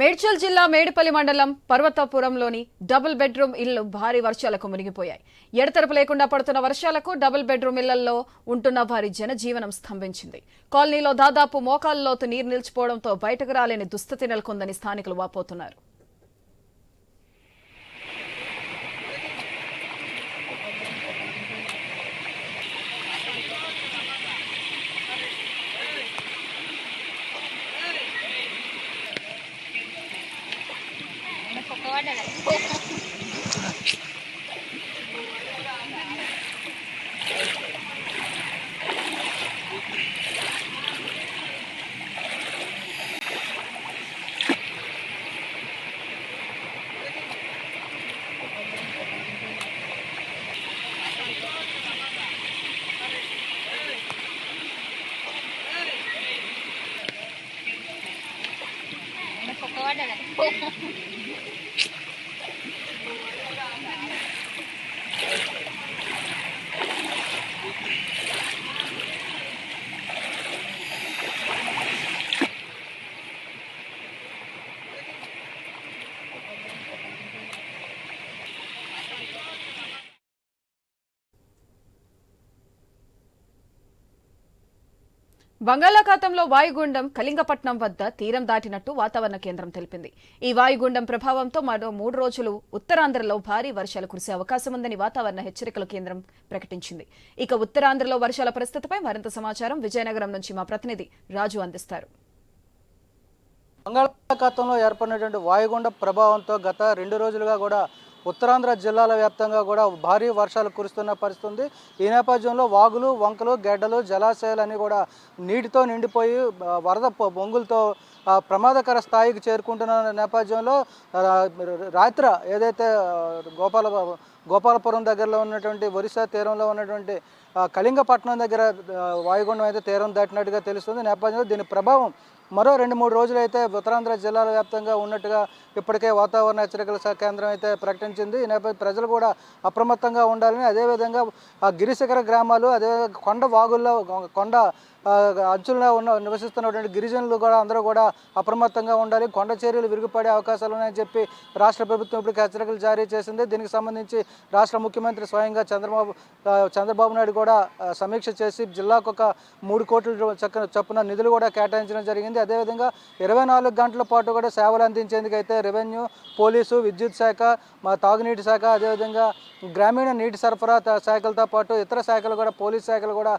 మేడ్చల్ జిల్లా మేడిపల్లి మండలం పర్వతాపురంలోని double bedroom ఇళ్ళు భారీ వర్షాలకు మునిగిపోయాయి. ఎడతెరపు లేకుండా పడుతున్న వర్షాలకు డబుల్ బెడ్రూమ్ ఇళ్ళలో ఉంటున్న వారి జనజీవనం స్తంభించింది. కాలనీలో దాదాపు మోకాల్లోతు నీరు నిలిచిపోవడంతో బయటకు రాలేని దుస్థితి నెలకొందని స్థానికులు వాపోతున్నారు. Ada. బంగాళాఖాతంలో వాయుగుండం కళింగపట్నం వద్ద తీరం దాటినట్టు వాతావరణ కేంద్రం తెలిపింది. ఈ వాయుగుండం ప్రభావంతో మరో మూడు రోజులు ఉత్తరాంధ్రలో భారీ వర్షాలు కురిసే అవకాశం ఉందని వాతావరణ హెచ్చరికల కేంద్రం ప్రకటించింది. ఇక ఉత్తరాంధ్రలో వర్షాల పరిస్థితిపై మరింత సమాచారం విజయనగరం నుంచి మా ప్రతినిధి రాజు అందిస్తారు. బంగాళాఖాతంలో ఏర్పడినటువంటి వాయుగుండ ప్రభావంతో గత రెండు రోజులుగా కూడా ఉత్తరాంధ్ర జిల్లాల వ్యాప్తంగా కూడా భారీ వర్షాలు కురుస్తున్న పరిస్థితి ఉంది ఈ నేపథ్యంలో వాగులు వంకలు గెడ్డలు జలాశయాలన్నీ కూడా నీటితో నిండిపోయి వరద బొంగులతో ప్రమాదకర స్థాయికి చేరుకుంటున్న నేపథ్యంలో రాత్ర ఏదైతే గోపాల గోపాలపురం దగ్గరలో ఉన్నటువంటి ఒరిస్సా తీరంలో ఉన్నటువంటి కళింగపట్నం దగ్గర వాయుగుండం అయితే తీరం దాటినట్టుగా తెలుస్తుంది. నేపథ్యంలో దీని ప్రభావం మరో రెండు మూడు రోజులు అయితే ఉత్తరాంధ్ర జిల్లాల వ్యాప్తంగా ఉన్నట్టుగా ఇప్పటికే వాతావరణ హెచ్చరికల కేంద్రం అయితే ప్రకటించింది. ఈ నేపథ్యం ప్రజలు కూడా అప్రమత్తంగా ఉండాలని అదేవిధంగా ఆ గిరిశిఖర గ్రామాలు అదేవిధంగా కొండ వాగుల్లో కొండ ఆ, అంచుల్లో ఉన్న నివసిస్తున్నటువంటి గిరిజనులు కూడా అందరూ కూడా అప్రమత్తంగా ఉండాలి. కొండ చర్యలు విరుగుపడే అవకాశాలు ఉన్నాయని చెప్పి రాష్ట్ర ప్రభుత్వం ఇప్పుడు హెచ్చరికలు జారీ చేసింది. దీనికి సంబంధించి రాష్ట్ర ముఖ్యమంత్రి స్వయంగా చంద్రబాబు చంద్రబాబు నాయుడు కూడా సమీక్ష చేసి జిల్లాకు ఒక మూడు కోట్ల చక్క చొప్పున నిధులు కూడా కేటాయించడం జరిగింది. అదేవిధంగా ఇరవై నాలుగు గంటల పాటు కూడా సేవలు అందించేందుకు అయితే రెవెన్యూ పోలీసు విద్యుత్ శాఖ మా తాగునీటి శాఖ అదేవిధంగా గ్రామీణ నీటి సరఫరా శాఖలతో పాటు ఇతర శాఖలు కూడా పోలీస్ శాఖలు కూడా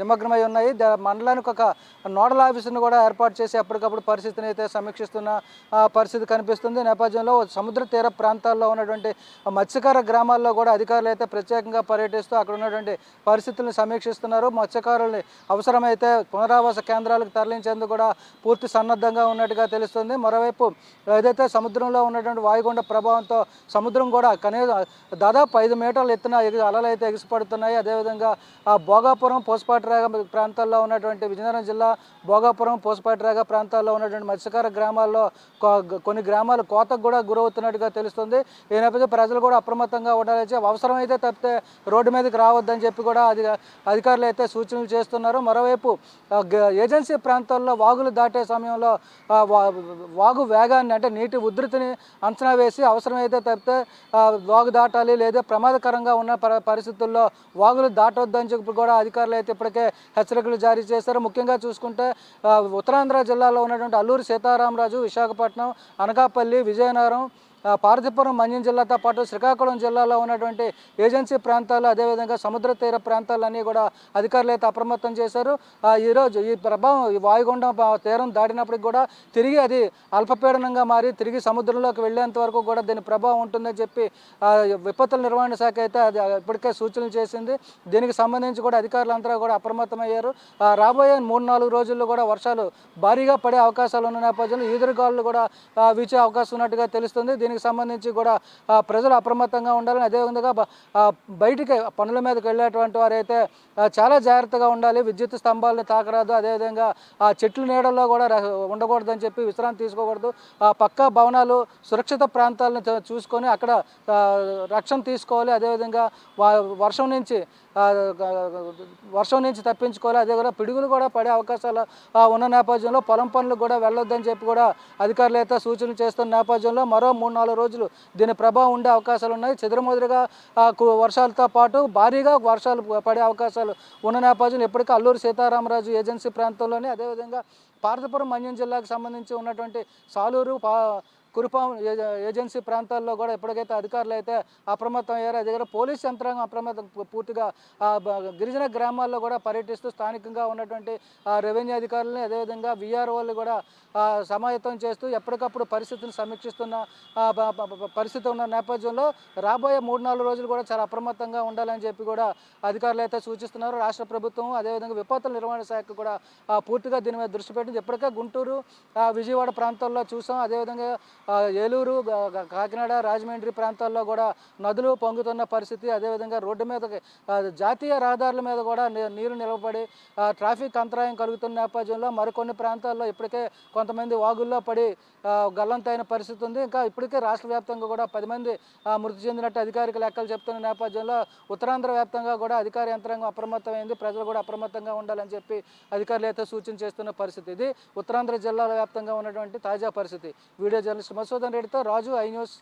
నిమగ్నమై ఉన్నాయి. మండలానికి ఒక నోడల్ ఆఫీసును కూడా ఏర్పాటు చేసి ఎప్పటికప్పుడు పరిస్థితిని అయితే సమీక్షిస్తున్న పరిస్థితి కనిపిస్తుంది. నేపథ్యంలో సముద్ర తీర ప్రాంతాల్లో ఉన్నటువంటి మత్స్యకార గ్రామాల్లో కూడా అధికారులు అయితే ప్రత్యేకంగా పర్యటిస్తూ అక్కడ ఉన్నటువంటి పరిస్థితులను సమీక్షిస్తున్నారు. మత్స్యకారుల్ని అవసరమైతే పునరావాస కేంద్రాలకు తరలించేందుకు కూడా పూర్తి సన్నద్ధంగా ఉన్నట్టుగా తెలుస్తుంది. మరోవైపు ఏదైతే సముద్రంలో ఉన్నటువంటి వాయుగుండ ప్రభావంతో సముద్రం కూడా కనీసం దాదాపు ఐదు మీటర్ల ఎత్తున అలలు అయితే ఎగిసిపడుతున్నాయి. అదేవిధంగా ఆ భోగాపురం పోస్పాటిరాగ ప్రాంతాల్లో ఉన్నటువంటి విజయనగరం జిల్లా భోగాపురం పోస్పాటిరాగ ప్రాంతాల్లో ఉన్నటువంటి మత్స్యకార గ్రామాల్లో కొన్ని గ్రామాలు కోతకు కూడా గురవుతున్నట్టుగా తెలుస్తుంది. ఈ నేపథ్యంలో ప్రజలు కూడా అప్రమత్తంగా ఉండాలి అవసరమైతే తప్పితే రోడ్డు మీదకి రావద్దని చెప్పి కూడా అధికారులు అయితే సూచనలు చేస్తున్నారు. మరోవైపు ఏజెన్సీ ప్రాంతాల్లో వాగులు దాటే సమయంలో వా- వాగు వేగాన్ని అంటే నీటి ఉధృతిని అంచనా వేసి అవసరమైతే తప్పితే వాగు దాటాలి లేదా ప్రమాదకరంగా ఉన్న పరిస్థితుల్లో వాగులు దాటొద్దని చెప్పి కూడా అధికారులు అయితే ఇప్పటికే హెచ్చరికలు జారీ చేశారు. ముఖ్యంగా చూసుకుంటే ఉత్తరాంధ్ర జిల్లాలో ఉన్నటువంటి అల్లూరు సీతారామరాజు విశాఖపట్నం అనకాపల్లి విజయనగరం పార్వతీపురం మన్యం జిల్లాతో పాటు శ్రీకాకుళం జిల్లాలో ఉన్నటువంటి ఏజెన్సీ ప్రాంతాలు అదేవిధంగా సముద్ర తీర ప్రాంతాలన్నీ కూడా అధికారులు అయితే అప్రమత్తం చేశారు. ఈరోజు ఈ ప్రభావం ఈ వాయుగుండం తీరం దాటినప్పటికి కూడా తిరిగి అది అల్పపీడనంగా మారి తిరిగి సముద్రంలోకి వెళ్ళేంత వరకు కూడా దీని ప్రభావం ఉంటుందని చెప్పి విపత్తుల నిర్వహణ శాఖ అయితే అది ఇప్పటికే సూచనలు చేసింది. దీనికి సంబంధించి కూడా అధికారులంతా కూడా అప్రమత్తమయ్యారు. రాబోయే మూడు నాలుగు రోజుల్లో కూడా వర్షాలు భారీగా పడే అవకాశాలు ఉన్న నేపథ్యంలో ఈదురుగాలు కూడా వీచే అవకాశం ఉన్నట్టుగా తెలుస్తుంది. దీనికి సంబంధించి కూడా ప్రజలు అప్రమత్తంగా ఉండాలని అదేవిధంగా బయటికి పనుల మీదకి వెళ్ళేటువంటి వారైతే చాలా జాగ్రత్తగా ఉండాలి. విద్యుత్ స్తంభాలను తాకరాదు. అదేవిధంగా ఆ చెట్లు నీడల్లో కూడా ఉండకూడదని చెప్పి విశ్రాంతి తీసుకోకూడదు. ఆ పక్క భవనాలు సురక్షిత ప్రాంతాలను చూసుకొని అక్కడ రక్షణ తీసుకోవాలి. అదేవిధంగా వర్షం నుంచి వర్షం నుంచి తప్పించుకోవాలి. అదేవిధంగా పిడుగులు కూడా పడే అవకాశాలు ఉన్న నేపథ్యంలో పొలం పనులు కూడా వెళ్ళొద్దని చెప్పి కూడా అధికారులు అయితే సూచనలు చేస్తున్న నేపథ్యంలో మరో మూడు నాలుగు రోజులు దీని ప్రభావం ఉండే అవకాశాలు ఉన్నాయి. చెదురుమదురుగా వర్షాలతో పాటు భారీగా వర్షాలు పడే అవకాశాలు ఉన్న నేపథ్యంలో ఇప్పటికే అల్లూరు సీతారామరాజు ఏజెన్సీ ప్రాంతంలోనే అదేవిధంగా పార్థపురం మన్యం జిల్లాకు సంబంధించి ఉన్నటువంటి సాలూరు పా కురుపాం ఏజెన్సీ ప్రాంతాల్లో కూడా ఎప్పటికైతే అధికారులు అయితే అప్రమత్తం అయ్యారో అదే దగ్గర పోలీస్ యంత్రాంగం అప్రమత్తం పూర్తిగా గిరిజన గ్రామాల్లో కూడా పర్యటిస్తూ స్థానికంగా ఉన్నటువంటి రెవెన్యూ అధికారులని అదేవిధంగా విఆర్ఓలు కూడా సమాయత్తం చేస్తూ ఎప్పటికప్పుడు పరిస్థితిని సమీక్షిస్తున్న పరిస్థితి ఉన్న నేపథ్యంలో రాబోయే మూడు నాలుగు రోజులు కూడా చాలా అప్రమత్తంగా ఉండాలని చెప్పి కూడా అధికారులు అయితే సూచిస్తున్నారు. రాష్ట్ర ప్రభుత్వం అదేవిధంగా విపత్తుల నిర్వహణ శాఖ కూడా పూర్తిగా దీని మీద దృష్టి పెట్టింది. ఇప్పటికే గుంటూరు విజయవాడ ప్రాంతాల్లో చూసాం. అదేవిధంగా ఏలూరు కాకినాడ రాజమండ్రి ప్రాంతాల్లో కూడా నదులు పొంగుతున్న పరిస్థితి. అదేవిధంగా రోడ్డు మీద జాతీయ రహదారుల మీద కూడా నీరు నిలబడి ట్రాఫిక్ అంతరాయం కలుగుతున్న నేపథ్యంలో మరికొన్ని ప్రాంతాల్లో ఇప్పటికే కొంతమంది వాగుల్లో పడి గల్లంతైన పరిస్థితి ఉంది. ఇంకా ఇప్పటికే రాష్ట్ర వ్యాప్తంగా కూడా పది మంది మృతి చెందినట్టు అధికారిక లెక్కలు చెప్తున్న నేపథ్యంలో ఉత్తరాంధ్ర వ్యాప్తంగా కూడా అధికార యంత్రాంగం అప్రమత్తమైంది. ప్రజలు కూడా అప్రమత్తంగా ఉండాలని చెప్పి అధికారులు అయితే సూచన చేస్తున్న పరిస్థితి ఇది. ఉత్తరాంధ్ర జిల్లాల వ్యాప్తంగా ఉన్నటువంటి తాజా పరిస్థితి. వీడియో జర్నలిస్ట్ మసూదన్ రెడ్డితో రాజు ఐ న్యూస్